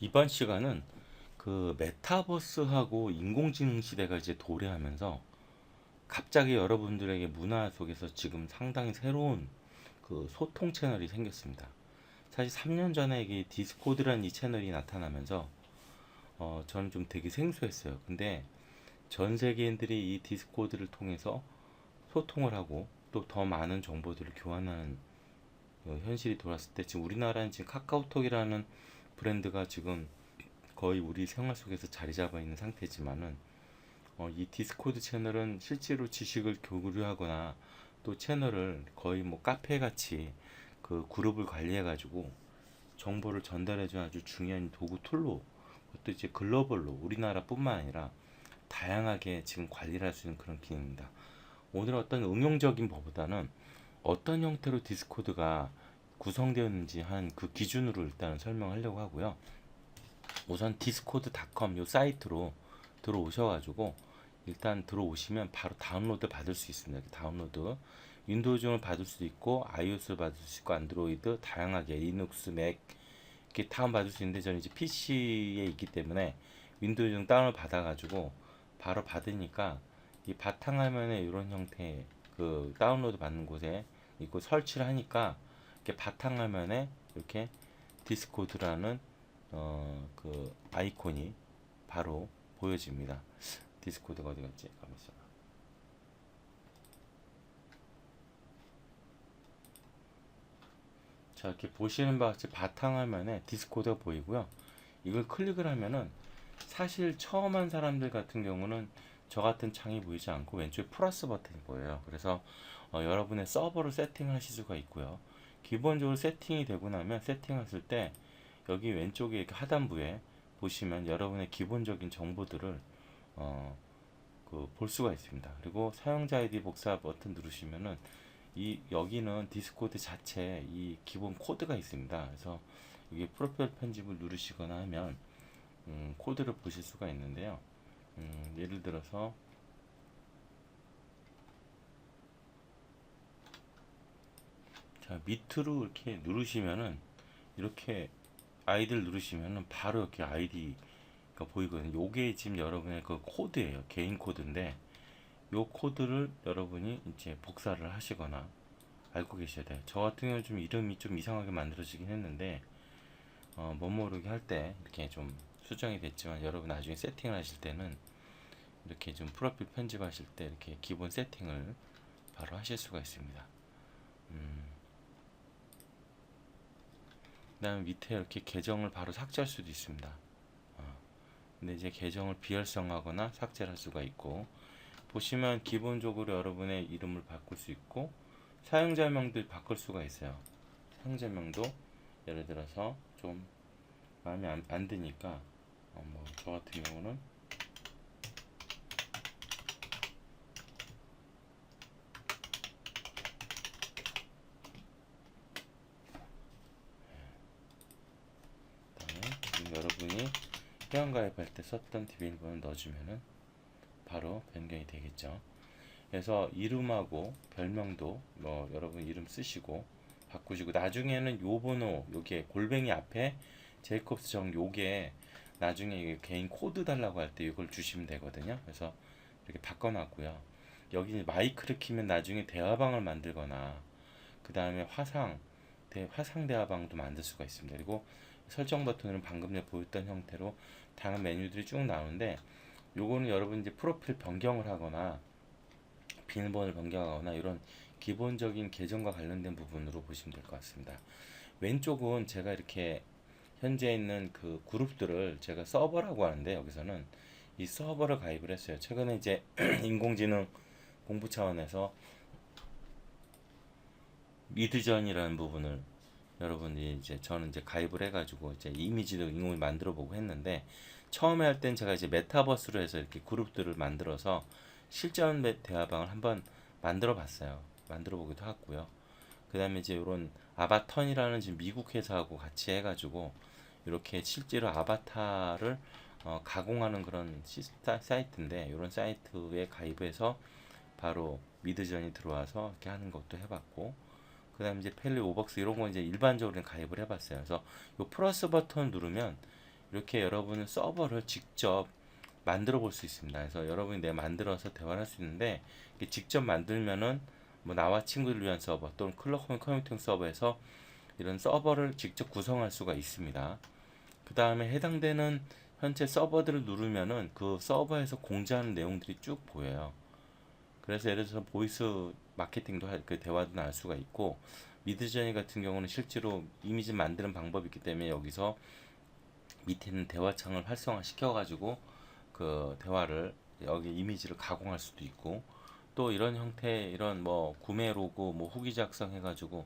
이번 시간은 그 메타버스하고 인공지능 시대가 이제 도래하면서 갑자기 여러분들에게 문화 속에서 지금 상당히 새로운 그 소통 채널이 생겼습니다. 사실 3년 전에 이 디스코드라는 이 채널이 나타나면서 어, 저는 좀 되게 생소했어요. 근데 전 세계인들이 이 디스코드를 통해서 소통을 하고 또 더 많은 정보들을 교환하는 어, 현실이 돌았을 때 지금 우리나라는 지금 카카오톡이라는 브랜드가 지금 거의 우리 생활 속에서 자리 잡아 있는 상태지만은 어, 이 디스코드 채널은 실제로 지식을 교류하거나 또 채널을 거의 뭐 카페 같이 그 그룹을 관리해 가지고 정보를 전달해 주는 아주 중요한 도구 툴로 그것도 이제 글로벌로 우리나라뿐만 아니라 다양하게 지금 관리를 할 수 있는 그런 기능입니다. 오늘 어떤 응용적인 것보다는 어떤 형태로 디스코드가 구성되었는지 한 그 기준으로 일단은 설명하려고 하고요. 우선 디스코드닷컴 요 사이트로 들어오셔가지고 일단 들어오시면 바로 다운로드 받을 수 있습니다. 다운로드 윈도우즈를 받을 수도 있고 iOS를 받을 수 있고 안드로이드 다양하게 리눅스, 맥 이렇게 다운 받을 수 있는데 저는 이제 PC에 있기 때문에 윈도우즈 다운을 받아가지고 바로 받으니까 이 바탕화면에 이런 형태 그 다운로드 받는 곳에 있고 설치를 하니까 이렇게 바탕화면에 이렇게 디스코드라는 어 그 아이콘이 바로 보여집니다. 디스코드가 어디 갔지? 가만 있어. 자 이렇게 보시는 바와 같이 바탕화면에 디스코드가 보이고요. 이걸 클릭을 하면은 사실 처음 한 사람들 같은 경우는 저 같은 창이 보이지 않고 왼쪽에 플러스 버튼이 보여요. 그래서 어, 여러분의 서버를 세팅하실 수가 있고요. 기본적으로 세팅이 되고 나면 세팅했을 때 여기 왼쪽에 이렇게 하단부에 보시면 여러분의 기본적인 정보들을 어, 그 볼 수가 있습니다. 그리고 사용자 아이디 복사 버튼 누르시면은 이 여기는 디스코드 자체 이 기본 코드가 있습니다. 그래서 이게 프로필 편집을 누르시거나 하면 음, 코드를 보실 수가 있는데요. 음, 예를 들어서 자 밑으로 이렇게 누르시면은 이렇게 아이디를 누르시면은 바로 이렇게 아이디가 보이거든요. 요게 지금 여러분의 그 코드예요. 개인 코드인데 요 코드를 여러분이 이제 복사를 하시거나 알고 계셔야 돼요. 저 같은 경우는 좀 이름이 좀 이상하게 만들어지긴 했는데 어, 못 모르게 할 때 이렇게 좀 수정이 됐지만 여러분 나중에 세팅을 하실 때는 이렇게 좀 프로필 편집하실 때 이렇게 기본 세팅을 바로 하실 수가 있습니다. 음. 그다음에 밑에 이렇게 계정을 바로 삭제할 수도 있습니다. 어. 근데 이제 계정을 비활성화하거나 삭제할 를 수가 있고 보시면 기본적으로 여러분의 이름을 바꿀 수 있고 사용자명도 바꿀 수가 있어요. 사용자명도 예를 들어서 좀 마음에 안, 안 드니까 어, 뭐저 같은 경우는 그다음에 여러분이 회원가입할 때 썼던 비밀번호 넣어주면은 바로 변경이 되겠죠. 그래서 이름하고 별명도 뭐 여러분 이름 쓰시고 바꾸시고 나중에는 요 번호 요게 골뱅이 앞에 제이콥스 정 요게 나중에 개인 코드 달라고 할 때 이걸 주시면 되거든요. 그래서 이렇게 바꿔놨고요. 여기 마이크를 키면 나중에 대화방을 만들거나 그 다음에 화상 대, 화상 대화방도 만들 수가 있습니다. 그리고 설정 버튼은 방금 전에 보였던 형태로 다양한 메뉴들이 쭉 나오는데 요거는 여러분 이제 프로필 변경을 하거나 비밀번호를 변경하거나 이런 기본적인 계정과 관련된 부분으로 보시면 될 것 같습니다. 왼쪽은 제가 이렇게 현재 있는 그 그룹들을 제가 서버라고 하는데 여기서는 이 서버를 가입을 했어요. 최근에 이제 인공지능 공부 차원에서 미드전이라는 부분을 여러분이 이제 저는 이제 가입을 해가지고 이제 이미지도 인공이 만들어 보고 했는데 처음에 할 땐 제가 이제 메타버스로 해서 이렇게 그룹들을 만들어서 실전 매- 대화방을 한번 만들어 봤어요. 만들어 보기도 했고요. 그 다음에 이제 이런 아바턴이라는 지금 미국 회사하고 같이 해가지고 이렇게 실제로 아바타를 어, 가공하는 그런 시스타 사이트인데 이런 사이트에 가입해서 바로 미드전이 들어와서 이렇게 하는 것도 해봤고 그 다음에 이제 펠리 오벅스 이런 거 이제 일반적으로 가입을 해봤어요. 그래서 요 플러스 버튼 누르면 이렇게 여러분은 서버를 직접 만들어 볼 수 있습니다. 그래서 여러분이 내 만들어서 대화를 할 수 있는데 직접 만들면은 뭐 나와 친구를 위한 서버 또는 클럽홈 커뮤니티 서버에서 이런 서버를 직접 구성할 수가 있습니다. 그 다음에 해당되는 현재 서버들을 누르면은 그 서버에서 공지하는 내용들이 쭉 보여요. 그래서 예를 들어서 보이스 마케팅도 할, 그 대화도 나올 수가 있고 미드저니 같은 경우는 실제로 이미지 만드는 방법이 있기 때문에 여기서 밑에 있는 대화창을 활성화 시켜가지고 그 대화를 여기 이미지를 가공할 수도 있고 또 이런 형태 이런 뭐 구매 로고 뭐 후기 작성 해가지고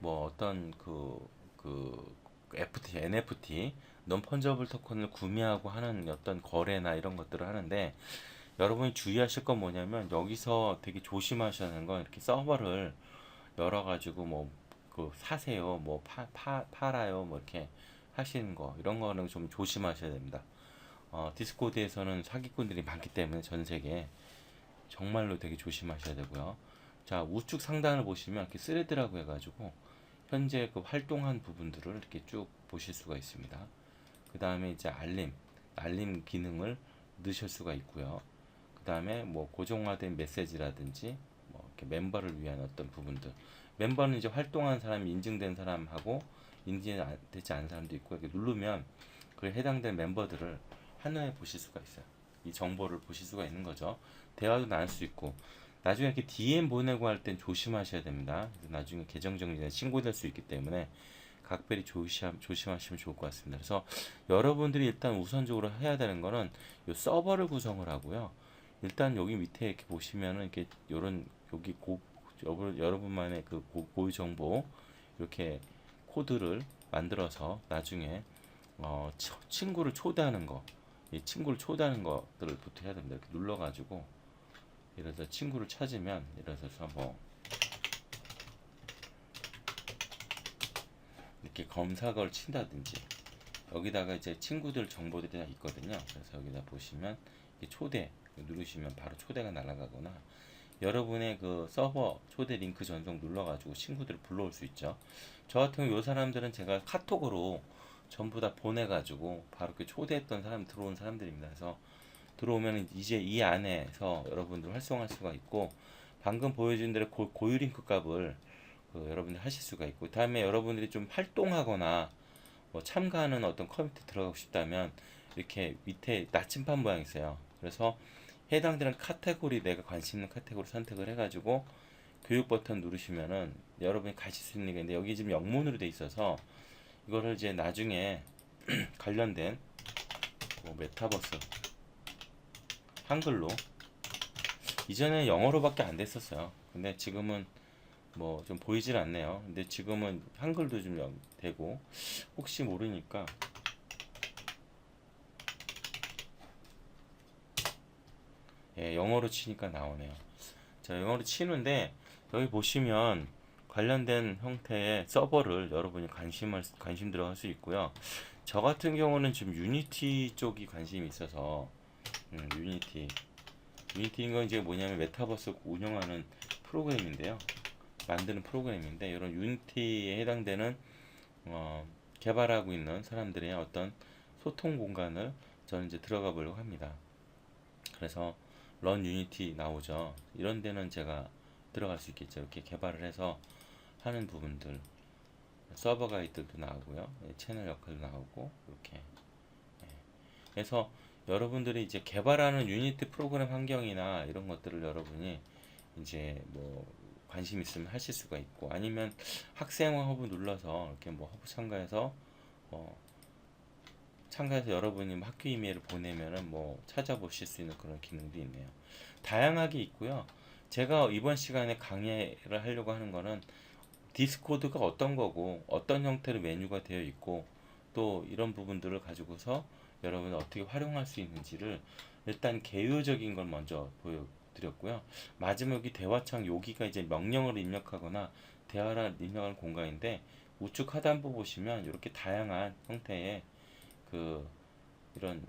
뭐 어떤 그, 그 FT, NFT, non fungible 토큰을 구매하고 하는 어떤 거래나 이런 것들을 하는데 여러분이 주의하실 건 뭐냐면 여기서 되게 조심하셔야 하는 건 이렇게 서버를 열어가지고 뭐 그 사세요, 뭐 파, 파, 팔아요, 뭐 이렇게 하시는 거 이런 거는 좀 조심하셔야 됩니다. 어, 디스코드에서는 사기꾼들이 많기 때문에 전 세계에 정말로 되게 조심하셔야 되고요. 자, 우측 상단을 보시면 이렇게 스레드라고 해가지고 현재 그 활동한 부분들을 이렇게 쭉 보실 수가 있습니다. 그 다음에 이제 알림, 알림 기능을 넣으실 수가 있고요. 그 다음에 뭐 고정화된 메시지라든지 뭐 이렇게 멤버를 위한 어떤 부분들. 멤버는 이제 활동한 사람이 인증된 사람하고 인증되지 않은 사람도 있고 이렇게 누르면 그 해당된 멤버들을 한눈에 보실 수가 있어요. 이 정보를 보실 수가 있는 거죠. 대화도 나눌 수 있고 나중에 이렇게 DM 보내고 할 땐 조심하셔야 됩니다. 나중에 계정 정지에 신고될 수 있기 때문에 각별히 조심, 조심하시면 좋을 것 같습니다. 그래서 여러분들이 일단 우선적으로 해야 되는 거는 이 서버를 구성을 하고요. 일단 여기 밑에 이렇게 보시면은 이렇게 요런 여기 고, 여러분, 여러분만의 그 고, 고유 정보 이렇게 코드를 만들어서 나중에 어, 치- 친구를 초대하는 거, 이 친구를 초대하는 것들을 부터 해야 됩니다. 이렇게 눌러가지고 들어 친구를 찾으면 들어서 뭐 이렇게 검사걸 친다든지 여기다가 이제 친구들 정보들이 다 있거든요. 그래서 여기다 보시면 초대 누르시면 바로 초대가 날아가거나 여러분의 그 서버 초대 링크 전송 눌러가지고 친구들을 불러올 수 있죠. 저 같은 경우 요 사람들은 제가 카톡으로 전부 다 보내가지고 바로 이렇게 초대했던 사람 들어온 사람들입니다. 그래서 들어오면 이제 이 안에서 여러분들 활성화할 수가 있고 방금 보여준 대로 고, 고유 링크 값을 그 여러분들 하실 수가 있고 다음에 여러분들이 좀 활동하거나 뭐 참가하는 어떤 커뮤니티 들어가고 싶다면 이렇게 밑에 나침반 모양이 있어요. 그래서 해당되는 카테고리 내가 관심 있는 카테고리 선택을 해가지고 교육 버튼 누르시면은 여러분이 가실 수 있는 게 있는데 여기 지금 영문으로 돼 있어서 이거를 이제 나중에 관련된 뭐 메타버스 한글로 이전에 영어로밖에 안 됐었어요. 근데 지금은 뭐 좀 보이질 않네요. 근데 지금은 한글도 좀 영- 되고 혹시 모르니까 예, 영어로 치니까 나오네요. 자, 영어로 치는데 여기 보시면 관련된 형태의 서버를 여러분이 관심을 관심 들어갈 수 있고요. 저 같은 경우는 지금 유니티 쪽이 관심이 있어서 음, 유니티 유니티인 건 이제 뭐냐면 메타버스 운영하는 프로그램인데요. 만드는 프로그램인데 이런 유니티에 해당되는 어, 개발하고 있는 사람들의 어떤 소통 공간을 저는 이제 들어가 보려고 합니다. 그래서 런 유니티 나오죠. 이런 데는 제가 들어갈 수 있겠죠. 이렇게 개발을 해서 하는 부분들 서버 가이드도 나오고요. 예, 채널 역할도 나오고 이렇게 예. 그래서 여러분들이 이제 개발하는 유니티 프로그램 환경이나 이런 것들을 여러분이 이제 뭐 관심 있으면 하실 수가 있고 아니면 학생화 허브 눌러서 이렇게 뭐 허브 참가해서 뭐 참가해서 여러분이 뭐 학교 이메일을 보내면은 뭐 찾아보실 수 있는 그런 기능도 있네요. 다양하게 있고요. 제가 이번 시간에 강의를 하려고 하는 거는 디스코드가 어떤 거고 어떤 형태로 메뉴가 되어 있고 또 이런 부분들을 가지고서 여러분이 어떻게 활용할 수 있는지를 일단 개요적인 걸 먼저 보여드렸고요. 마지막에 대화창 여기가 이제 명령어를 입력하거나 대화를 입력하는 공간인데 우측 하단부 보시면 이렇게 다양한 형태의 그 이런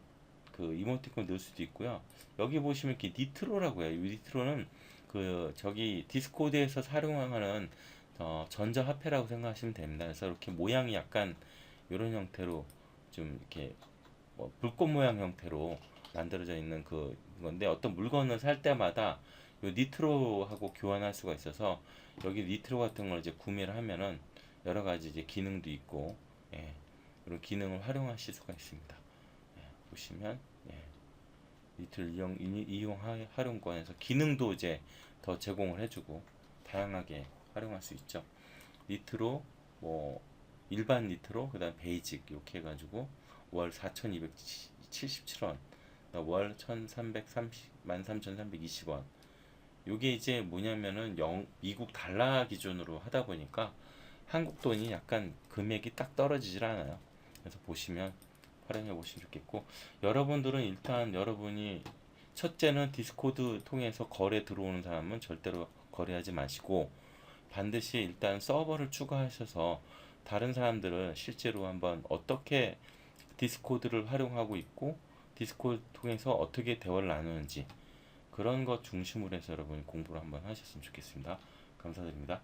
그 이모티콘 넣을 수도 있고요. 여기 보시면 이렇게 니트로라고 해요. 이 니트로는 그 저기 디스코드에서 사용하는 어, 전자화폐라고 생각하시면 됩니다. 그래서 이렇게 모양이 약간 이런 형태로 좀 이렇게 뭐 불꽃 모양 형태로 만들어져 있는 그 건데 어떤 물건을 살 때마다 요 니트로하고 교환할 수가 있어서 여기 니트로 같은 걸 이제 구매를 하면은 여러 가지 이제 기능도 있고 예, 이런 기능을 활용하실 수가 있습니다. 예, 보시면 예, 니트로 이용 이- 이용 하- 활용권에서 기능도 이제 더 제공을 해주고 다양하게 활용할 수 있죠. 니트로 뭐 일반 니트로 그다음 베이직 이렇게 해가지고 월 4,277원, 월 1,330, 13,320원. 요게 이제 뭐냐면은 영, 미국 달러 기준으로 하다 보니까 한국 돈이 약간 금액이 딱 떨어지질 않아요. 그래서 보시면 활용해 보시면 좋겠고 여러분들은 일단 여러분이 첫째는 디스코드 통해서 거래 들어오는 사람은 절대로 거래하지 마시고 반드시 일단 서버를 추가하셔서 다른 사람들을 실제로 한번 어떻게 디스코드를 활용하고 있고 디스코드 통해서 어떻게 대화를 나누는지 그런 것 중심으로 해서 여러분 공부를 한번 하셨으면 좋겠습니다. 감사드립니다.